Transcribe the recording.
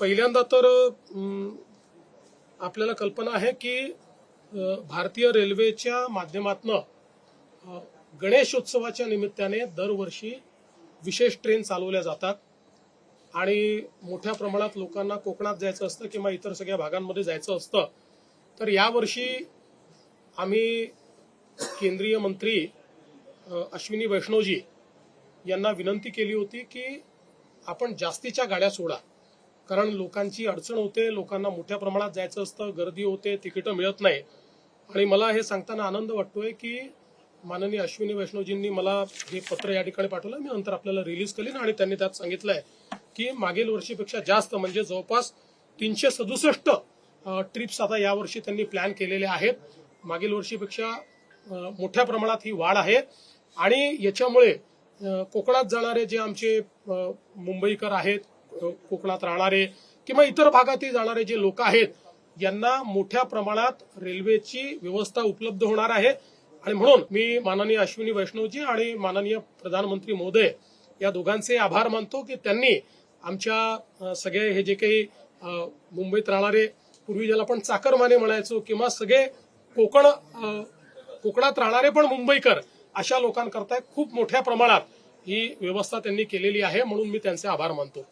पहिल्यांदा तर आपल्याला कल्पना आहे की भारतीय रेल्वेच्या माध्यमातनं गणेशोत्सवाच्या निमित्ताने दरवर्षी विशेष ट्रेन चालवल्या जातात. आणि मोठ्या प्रमाणात लोकांना कोकणात जायचं असतं किंवा इतर सगळ्या भागांमध्ये जायचं असतं. तर यावर्षी आम्ही केंद्रीय मंत्री अश्विनी वैष्णवजी यांना विनंती केली होती की आपण जास्तीच्या गाड्या सोडा. कारण लोकांची अडचण होते लोकांना मोठ्या प्रमाणात जायचं असतं गर्दी होते तिकीटं मिळत नाही. आणि मला हे सांगताना आनंद वाटतोय की माननीय अश्विनी वैष्णवजींनी मला हे पत्र या ठिकाणी पाठवलं. मी नंतर आपल्याला रिलीज करीन आणि त्यांनी त्यात सांगितलंय की मागील वर्षीपेक्षा जास्त म्हणजे जवळपास तीनशे सदुसष्ट ट्रिप्स आता यावर्षी त्यांनी प्लॅन केलेले आहेत. मागील वर्षीपेक्षा मोठ्या प्रमाणात ही वाढ आहे. आणि याच्यामुळे कोकणात जाणारे जे आमचे मुंबईकर आहेत कोकणात राहणारे किंवा इतर भागातही जाणारे जे लोक आहेत यांना मोठ्या प्रमाणात रेल्वेची व्यवस्था उपलब्ध होणार आहे. आणि म्हणून मी माननीय अश्विनी वैष्णवजी आणि माननीय प्रधानमंत्री मोदय या दोघांचे आभार मानतो की त्यांनी आमच्या सगळे हे जे काही मुंबईत राहणारे पूर्वी ज्याला आपण चाकरमाने म्हणायचो किंवा सगळे कोकण कोकणात राहणारे पण मुंबईकर अशा लोकांकरता खूप मोठ्या प्रमाणात ही व्यवस्था त्यांनी केलेली आहे. म्हणून मी त्यांचे आभार मानतो.